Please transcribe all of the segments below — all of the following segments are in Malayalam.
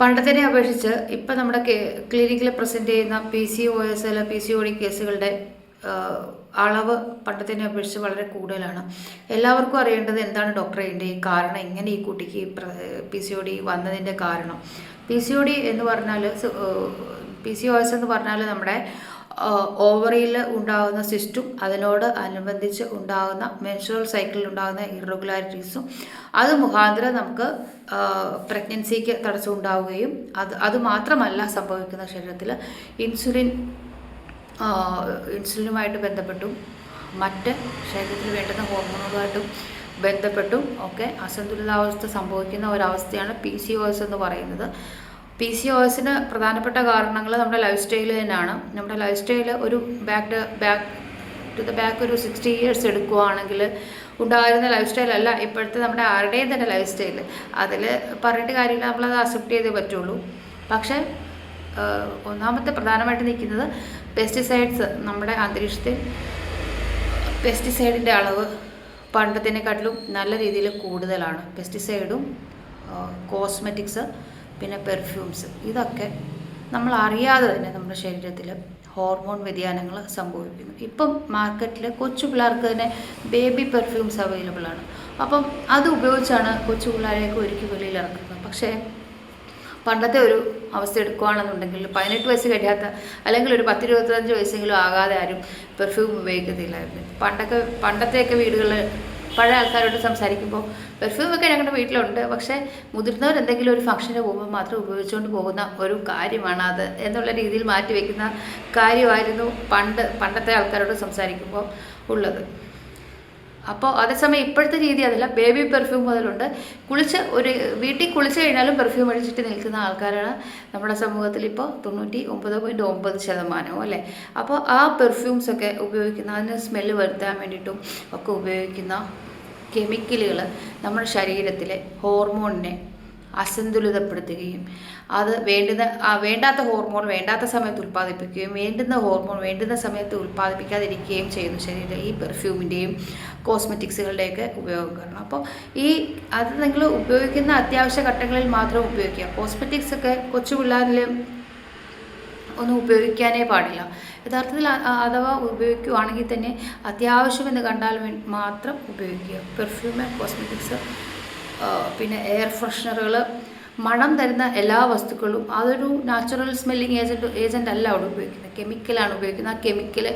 പണ്ടത്തിനെ അപേക്ഷിച്ച് ഇപ്പം നമ്മുടെ ക്ലിനിക്കിൽ പ്രസന്റ് ചെയ്യുന്ന പി സി ഒ എസ് അല്ല പി സി ഒ ഡി കേസുകളുടെ അളവ് പണ്ടത്തിനെ അപേക്ഷിച്ച് വളരെ കൂടുതലാണ്. എല്ലാവർക്കും അറിയേണ്ടത് എന്താണ് ഡോക്ടറെ ഇതിന്റെ കാരണം എങ്ങനെ ഈ കുട്ടിക്ക് പി സി ഒ ഡി വന്നതിന്റെ കാരണം. പി സി ഒ ഡി എന്ന് പറഞ്ഞാൽ പി സി ഒ എസ് എന്ന് പറഞ്ഞാൽ നമ്മുടെ ഓവറിയിൽ ഉണ്ടാകുന്ന സിസ്റ്റും അതിനോട് അനുബന്ധിച്ച് ഉണ്ടാകുന്ന മെൻസ്ട്രൽ സൈക്കിളിൽ ഉണ്ടാകുന്ന ഇറഗുലാരിറ്റീസും അത് മുഖാന്തരം നമുക്ക് പ്രഗ്നൻസിക്ക് തടസ്സം ഉണ്ടാവുകയും അത് അത് മാത്രമല്ല സംഭവിക്കുന്ന ശരീരത്തിൽ ഇൻസുലിൻ ഇൻസുലിനുമായിട്ട് ബന്ധപ്പെട്ടും മറ്റ് ശരീരത്തിൽ വേണ്ടുന്ന ഹോർമോണുകളുമായിട്ടും ബന്ധപ്പെട്ടും ഒക്കെ അസന്തുലിതാവസ്ഥ സംഭവിക്കുന്ന ഒരവസ്ഥയാണ് പി സി ഒ എസ് എന്ന് പറയുന്നത്. പി സി ഒ എസിന് പ്രധാനപ്പെട്ട കാരണങ്ങൾ നമ്മുടെ ലൈഫ് സ്റ്റൈൽ തന്നെയാണ്. നമ്മുടെ ലൈഫ് സ്റ്റൈൽ ഒരു back back to the back ഒരു സിക്സ്റ്റി ഇയേഴ്സ് എടുക്കുകയാണെങ്കിൽ ഉണ്ടായിരുന്ന ലൈഫ് സ്റ്റൈൽ അല്ല ഇപ്പോഴത്തെ നമ്മുടെ ആരുടെയും തന്നെ ലൈഫ് സ്റ്റൈൽ അതിൽ പറഞ്ഞിട്ട് കാര്യമില്ല നമ്മളത് അക്സെപ്റ്റ് ചെയ്തേ പറ്റുള്ളൂ. പക്ഷേ ഒന്നാമത്തെ പ്രധാനമായിട്ട് നിൽക്കുന്നത് പെസ്റ്റിസൈഡ്സ് നമ്മുടെ അന്തരീക്ഷത്തിൽ പെസ്റ്റിസൈഡിന്റെ അളവ് പണ്ടത്തിനെക്കാട്ടിലും നല്ല രീതിയിൽ കൂടുതലാണ്. പെസ്റ്റിസൈഡും കോസ്മെറ്റിക്സ് പിന്നെ പെർഫ്യൂംസ് ഇതൊക്കെ നമ്മൾ അറിയാതെ തന്നെ നമ്മുടെ ശരീരത്തിൽ ഹോർമോൺ വ്യതിയാനങ്ങൾ സംഭവിക്കുന്നു. ഇപ്പം മാർക്കറ്റിൽ കൊച്ചു പിള്ളേർക്ക് തന്നെ ബേബി പെർഫ്യൂംസ് അവൈലബിൾ ആണ്. അപ്പം അത് ഉപയോഗിച്ചാണ് കൊച്ചു പിള്ളേരെയൊക്കെ ഒരുക്കി വെളിയിൽ ഇറക്കുന്നത്. പക്ഷേ പണ്ടത്തെ ഒരു അവസ്ഥ എടുക്കുകയാണെന്നുണ്ടെങ്കിൽ പതിനെട്ട് വയസ്സ് കഴിയാത്ത അല്ലെങ്കിൽ ഒരു പത്തിരുപത്തഞ്ച് വയസ്സെങ്കിലും ആകാതെ ആരും പെർഫ്യൂം ഉപയോഗിക്കത്തില്ലായിരുന്നു. പണ്ടൊക്കെ പണ്ടത്തെയൊക്കെ വീടുകളിൽ പഴയ ആൾക്കാരോട് സംസാരിക്കുമ്പോൾ പെർഫ്യൂം ഒക്കെ ഞങ്ങളുടെ വീട്ടിലുണ്ട്. പക്ഷേ മുതിർന്നവർ എന്തെങ്കിലും ഒരു ഫംഗ്ഷന് പോകുമ്പോൾ മാത്രം ഉപയോഗിച്ചുകൊണ്ട് പോകുന്ന ഒരു കാര്യമാണ് അത് എന്നുള്ള രീതിയിൽ മാറ്റി വയ്ക്കുന്ന കാര്യമായിരുന്നു പണ്ട് പണ്ടത്തെ ആൾക്കാരോട് സംസാരിക്കുമ്പോൾ ഉള്ളത്. അപ്പോൾ അതേസമയം ഇപ്പോഴത്തെ രീതി അതല്ല ബേബി പെർഫ്യൂം മുതലുണ്ട്. കുളിച്ച് ഒരു വീട്ടിൽ കുളിച്ച് കഴിഞ്ഞാലും പെർഫ്യൂം അടിച്ചിട്ട് നിൽക്കുന്ന ആൾക്കാരാണ് നമ്മുടെ സമൂഹത്തിൽ ഇപ്പോൾ തൊണ്ണൂറ്റി ഒമ്പത് പോയിന്റ് ഒമ്പത് ശതമാനവും അല്ലേ? അപ്പോൾ ആ പെർഫ്യൂംസ് ഒക്കെ ഉപയോഗിക്കുന്ന അതിന് സ്മെല്ല് വരുത്താൻ വേണ്ടിയിട്ടും ഒക്കെ ഉപയോഗിക്കുന്ന കെമിക്കലുകൾ നമ്മുടെ ശരീരത്തിലെ ഹോർമോണിനെ അസന്തുലിതപ്പെടുത്തുകയും അത് വേണ്ടുന്ന വേണ്ടാത്ത ഹോർമോൺ വേണ്ടാത്ത സമയത്ത് ഉൽപ്പാദിപ്പിക്കുകയും വേണ്ടുന്ന ഹോർമോൺ വേണ്ടുന്ന സമയത്ത് ഉൽപ്പാദിപ്പിക്കാതിരിക്കുകയും ചെയ്യുന്നു ശരീരം. ഈ പെർഫ്യൂമിന്റെയും കോസ്മെറ്റിക്സുകളുടെയൊക്കെ ഉപയോഗം കാരണം. അപ്പോൾ ഈ അത് നിങ്ങൾ ഉപയോഗിക്കുന്ന അത്യാവശ്യ ഘട്ടങ്ങളിൽ മാത്രം ഉപയോഗിക്കുക. കോസ്മെറ്റിക്സ് ഒക്കെ കൊച്ചു പിള്ളേരിൽ ഒന്നും ഉപയോഗിക്കാനേ പാടില്ല. യഥാർത്ഥത്തിൽ അഥവാ ഉപയോഗിക്കുവാണെങ്കിൽ തന്നെ അത്യാവശ്യമെന്ന് കണ്ടാൽ മാത്രം ഉപയോഗിക്കുക. പെർഫ്യൂം കോസ്മെറ്റിക്സ് പിന്നെ എയർ ഫ്രഷ്നറുകൾ മണം തരുന്ന എല്ലാ വസ്തുക്കളും അതൊരു നാച്ചുറൽ സ്മെല്ലിങ് ഏജന്റ് ഏജന്റ് അല്ല അവിടെ ഉപയോഗിക്കുന്നത്. കെമിക്കലാണ് ഉപയോഗിക്കുന്നത്. ആ കെമിക്കൽ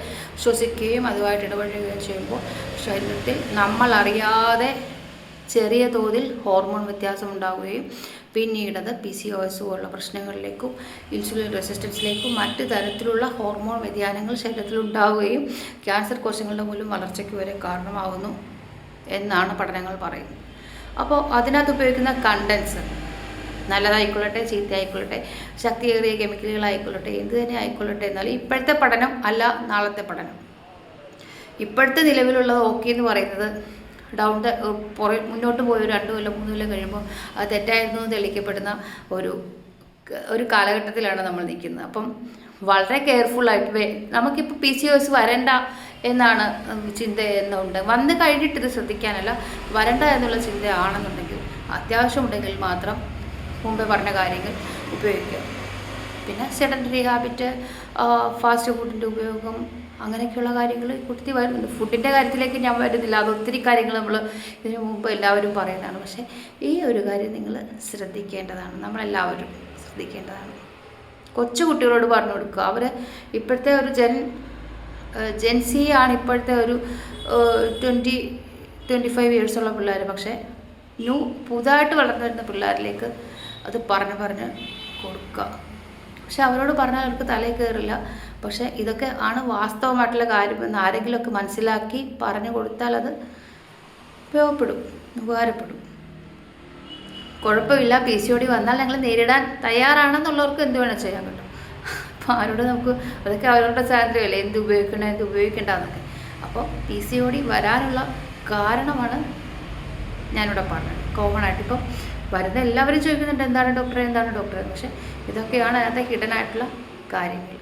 ശ്വസിക്കുകയും അതുമായിട്ട് ഇടപഴകുകയും ചെയ്യുമ്പോൾ ശരീരത്തിൽ നമ്മൾ അറിയാതെ ചെറിയ തോതിൽ ഹോർമോൺ വ്യത്യാസം ഉണ്ടാവുകയും പിന്നീട് അത് പി സി ഒ എസ് പോലുള്ള പ്രശ്നങ്ങളിലേക്കും ഇൻസുലിൻ റെസിസ്റ്റൻസിലേക്കും മറ്റ് തരത്തിലുള്ള ഹോർമോൺ വ്യതിയാനങ്ങൾ ശരീരത്തിൽ ഉണ്ടാവുകയും ക്യാൻസർ കോശങ്ങളുടെ മൂലം വളർച്ചയ്ക്ക് വരെ കാരണമാകുന്നു എന്നാണ് പഠനങ്ങൾ പറയുന്നത്. അപ്പോൾ അതിനകത്ത് ഉപയോഗിക്കുന്ന കണ്ടൻസ് നല്ലതായിക്കൊള്ളട്ടെ ചീത്തയായിക്കൊള്ളട്ടെ ശക്തിയേറിയ കെമിക്കലുകളായിക്കൊള്ളട്ടെ എന്ത് തന്നെ ആയിക്കൊള്ളട്ടെ എന്നാൽ ഇപ്പോഴത്തെ പഠനം അല്ല നാളത്തെ പഠനം. ഇപ്പോഴത്തെ നിലവിലുള്ളത് ഓക്കെ എന്ന് പറയുന്നത് ഡൗൺ ദ പുറ മുന്നോട്ട് പോയി ഒരു രണ്ട് കൊല്ലം മൂന്ന് കൊല്ലം കഴിയുമ്പോൾ അത് തെറ്റായിരുന്നു തെളിയിക്കപ്പെടുന്ന ഒരു ഒരു കാലഘട്ടത്തിലാണ് നമ്മൾ നിൽക്കുന്നത്. അപ്പം വളരെ കെയർഫുള്ളായിട്ട് നമുക്കിപ്പോൾ പി സി ഒസ് വരണ്ട എന്നാണ് ചിന്ത എന്നുണ്ട്. വന്ന് കഴിഞ്ഞിട്ട് ഇത് ശ്രദ്ധിക്കാനല്ല വരണ്ട എന്നുള്ള ചിന്തയാണെന്നുണ്ടെങ്കിൽ അത്യാവശ്യമുണ്ടെങ്കിൽ മാത്രം മുമ്പേ പറഞ്ഞ കാര്യങ്ങൾ ഉപയോഗിക്കുക. പിന്നെ സെഡന്ററി ഹാബിറ്റ് ഫാസ്റ്റ് ഫുഡിന്റെ ഉപയോഗം അങ്ങനെയൊക്കെയുള്ള കാര്യങ്ങൾ കുട്ടി വരുന്നുണ്ട്. ഫുഡിന്റെ കാര്യത്തിലേക്ക് ഞാൻ വരുന്നില്ല. അത് ഒത്തിരി കാര്യങ്ങൾ നമ്മൾ ഇതിനു മുമ്പ് എല്ലാവരും പറയുന്നതാണ്. പക്ഷേ ഈ ഒരു കാര്യം നിങ്ങൾ ശ്രദ്ധിക്കേണ്ടതാണ്. നമ്മളെല്ലാവരും ശ്രദ്ധിക്കേണ്ടതാണ്. കൊച്ചു കുട്ടികളോട് പറഞ്ഞു കൊടുക്കുക. അവർ ഇപ്പോഴത്തെ ഒരു ജൻ ജെൻസി ആണ് ഇപ്പോഴത്തെ ഒരു ട്വന്റി ട്വന്റി ഫൈവ് ഇയേഴ്സുള്ള പിള്ളേർ പക്ഷേ ന്യൂ പുതുതായിട്ട് വളർന്നു വരുന്ന പിള്ളേരിലേക്ക് അത് പറഞ്ഞ് പറഞ്ഞ് കൊടുക്കുക. പക്ഷെ അവരോട് പറഞ്ഞാൽ അവർക്ക് തലയിൽ കയറില്ല. പക്ഷേ ഇതൊക്കെ ആണ് വാസ്തവമായിട്ടുള്ള കാര്യമെന്ന് ആരെങ്കിലുമൊക്കെ മനസ്സിലാക്കി പറഞ്ഞു കൊടുത്താൽ അത് ഉപയോഗപ്പെടും ഉപകാരപ്പെടും. കുഴപ്പമില്ല പി സി ഡി വന്നാൽ ഞങ്ങൾ നേരിടാൻ തയ്യാറാണെന്നുള്ളവർക്ക് എന്ത് വേണം ചെയ്യാൻ പറ്റും. അപ്പോൾ ആരോട് നമുക്ക് അതൊക്കെ അവരുടെ സ്വാതന്ത്ര്യമല്ലേ എന്ത് ഉപയോഗിക്കണം എന്ത് ഉപയോഗിക്കേണ്ടതെന്നൊക്കെ അപ്പോൾ പി സി ഡി വരാനുള്ള കാരണമാണ് ഞാനിവിടെ പറഞ്ഞത്. കോമൺ ആയിട്ട് ഇപ്പം വരുന്ന എല്ലാവരും ചോദിക്കുന്നുണ്ട് എന്താണ് ഡോക്ടറെ എന്താണ് ഡോക്ടറെ? പക്ഷേ ഇതൊക്കെയാണ് അതിനകത്തെ ഹിഡൻ ആയിട്ടുള്ള കാര്യങ്ങൾ.